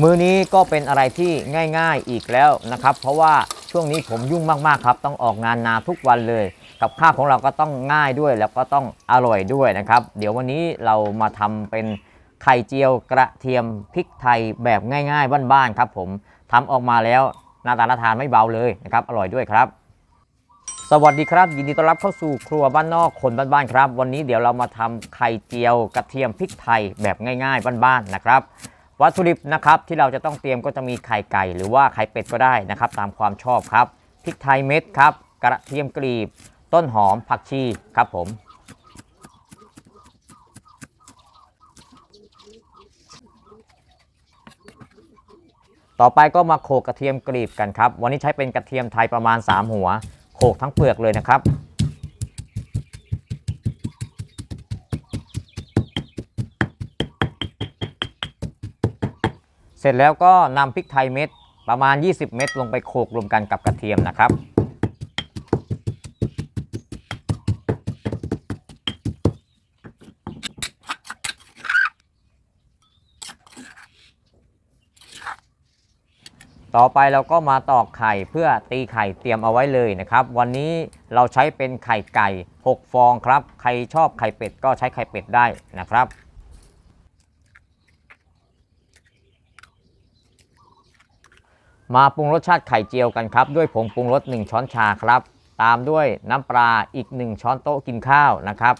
มื้อนี้ก็เป็นอะไรที่ง่ายๆอีกแล้วนะครับ เพราะว่าช่วงนี้ผมยุ่งมากๆครับ ต้องออกงานนาทุกวันเลย กับข้าวของเราก็ต้องง่ายด้วยแล้วก็ต้องอร่อยด้วยนะครับ เดี๋ยววันนี้เรามาทำเป็นไข่เจียวกระเทียมพริกไทยแบบง่ายๆบ้านๆครับ ผมทำออกมาแล้วหน้าตาน่าทานไม่เบาเลยนะครับอร่อยด้วยครับ สวัสดีครับ ยินดีต้อนรับเข้าสู่ครัวบ้านนอกคนบ้านๆครับ วันนี้เดี๋ยวเรามาทำไข่เจียวกระเทียมพริกไทยแบบง่าย ๆบ้านๆนะครับ วัตถุดิบนะครับที่เราจะต้องเตรียมก็จะมีไข่ไก่ หรือว่าไข่เป็ดก็ได้นะครับ ตามความชอบครับพริกไทยเม็ดครับกระเทียมกรีบ ต้นหอมผักชีครับผม ต่อไปก็มาโขกกระเทียมกรีบกันครับ วันนี้ใช้เป็นกระเทียมไทยประมาณ 3 หัว โขกทั้งเปลือกเลยนะครับ เสร็จแล้วก็นำพริกไทยเม็ดประมาณ 20 เม็ดลงไปโขลกรวมกันกับกระเทียมนะครับ ต่อไปเราก็มาตอกไข่เพื่อตีไข่เตรียมเอาไว้เลยนะครับ วันนี้เราใช้เป็นไข่ไก่ 6 ฟองครับ ใครชอบไข่เป็ดก็ใช้ไข่เป็ดได้นะครับ มาปรุงรสชาติไข่เจียวกันครับ ด้วยผงปรุงรส 1 ช้อนชาครับ ตามด้วยน้ำปลาอีก 1 ช้อนโต๊ะกินข้าวนะครับ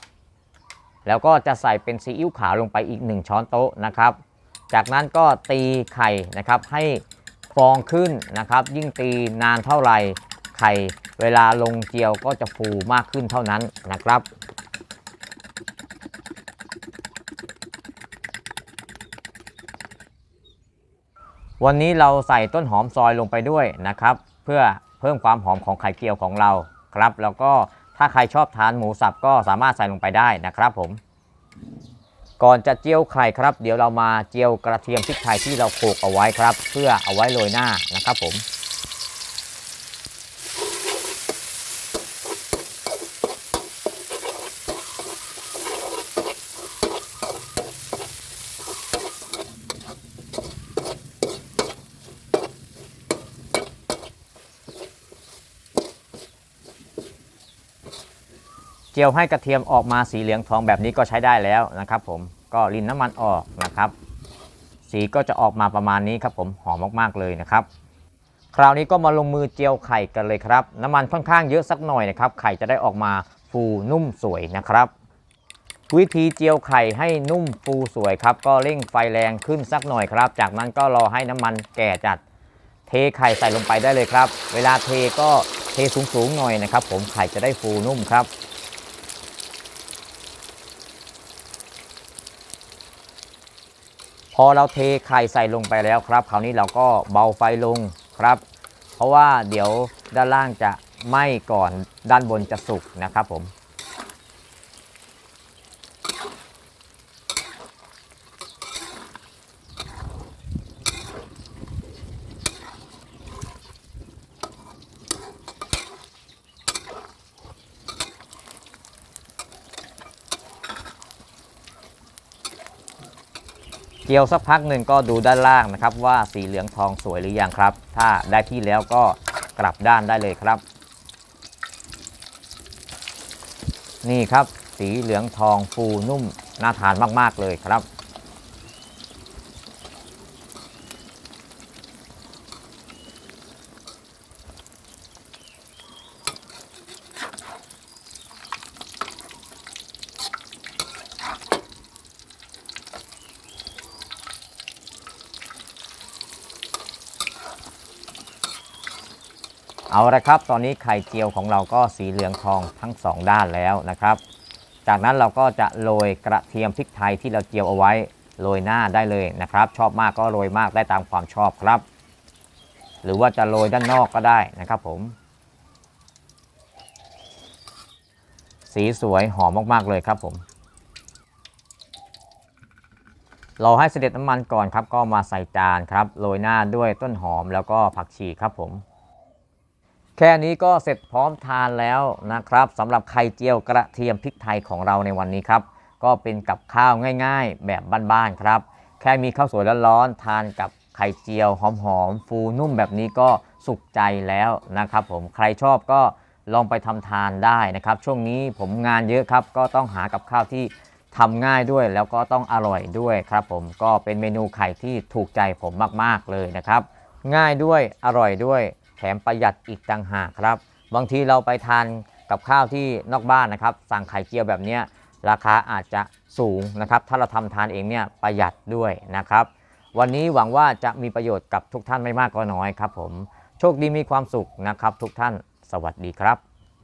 แล้วก็จะใส่เป็นซีอิ๊วขาวลงไปอีก 1 ช้อนโต๊ะนะครับ จากนั้นก็ตีไข่นะครับให้ฟองขึ้นนะครับ ยิ่งตีนานเท่าไหร่ไข่เวลาลงเจียวก็จะฟูมากขึ้นเท่านั้นนะครับ วันนี้เราใส่ต้นหอมซอยลงไปด้วยนะครับ เพื่อเพิ่มความหอมของไข่เจียวของเราครับ แล้วก็ถ้าใครชอบทานหมูสับก็สามารถใส่ลงไปได้นะครับผม ก่อนจะเจียวไข่ครับ เดี๋ยวเรามาเจียวกระเทียมพริกไทยที่เราโขลกเอาไว้ครับ เพื่อเอาไว้โรยหน้านะครับผม เจียวให้กระเทียมออกมาสีเหลืองทองแบบนี้ก็ใช้ได้แล้วนะครับ ผมก็รินน้ำมันออกนะครับ สีก็จะออกมาประมาณนี้ครับ ผมหอมมากๆเลยนะครับ คราวนี้ก็มาลงมือเจียวไข่กันเลยครับ น้ำมันค่อนข้างเยอะสักหน่อยนะครับ ไข่จะได้ออกมาฟูนุ่มสวยนะครับ วิธีเจียวไข่ให้นุ่มฟูสวยครับ ก็เร่งไฟแรงขึ้นสักหน่อยครับ จากนั้นก็รอให้น้ำมันแก่จัด เทไข่ใส่ลงไปได้เลยครับ เวลาเทก็เทสูงๆหน่อยนะครับ ผมไข่จะได้ฟูนุ่มครับ อเราเทไข่ใส่ลงไปแล้วครับ คราวนี้เราก็เบาไฟลงครับ เพราะว่าเดี๋ยวด้านล่างจะไหม้ก่อนด้านบนจะสุกนะครับผม จียวสักพักหนึ่งก็ดูด้านล่างนะครับ ว่าสีเหลืองทองสวยหรือยังครับ ถ้าได้ที่แล้วก็กลับด้านได้เลยครับ นี่ครับสีเหลืองทองฟูนุ่มน่าทานมากๆเลยครับ เอาละครับ ตอนนี้ไข่เจียวของเราก็สีเหลืองทองทั้งสองด้านแล้วนะครับ จากนั้นเราก็จะโรยกระเทียมพริกไทยที่เราเจียวเอาไว้โรยหน้าได้เลยนะครับ ชอบมากก็โรยมากได้ตามความชอบครับ หรือว่าจะโรยด้านนอกก็ได้นะครับผม สีสวยหอมมากๆเลยครับผมเราให้เสด็จน้ำมันก่อนครับ ก็มาใส่จานครับโรยหน้าด้วยต้นหอมแล้วก็ผักชีครับผม แค่นี้ก็เสร็จพร้อมทานแล้วนะครับสำหรับไข่เจียวกระเทียมพริกไทยของเราในวันนี้ครับ ก็เป็นกับข้าวง่ายๆ แบบบ้านๆครับ แค่มีข้าวสวยร้อนๆทานกับไข่เจียวหอมๆฟูนุ่มแบบนี้ก็สุขใจแล้วนะครับผมใครชอบก็ลองไปทำทานได้นะครับ ช่วงนี้ผมงานเยอะครับ ก็ต้องหากับข้าวที่ทำง่ายด้วยแล้วก็ต้องอร่อยด้วยครับผมก็เป็นเมนูไข่ที่ถูกใจผมมากๆเลยนะครับ ง่ายด้วยอร่อยด้วย ถมประหยัดอีกต่างหากครับ บางทีเราไปทานกับข้าวที่นอกบ้านนะครับ สั่งไข่เจียวแบบนี้ราคาอาจจะสูงนะครับ ถ้าเราทำทานเองเนี่ยประหยัดด้วยนะครับ วันนี้หวังว่าจะมีประโยชน์กับทุกท่านไม่มากก็น้อยครับผม โชคดีมีความสุขนะครับ ทุกท่าน สวัสดีครับ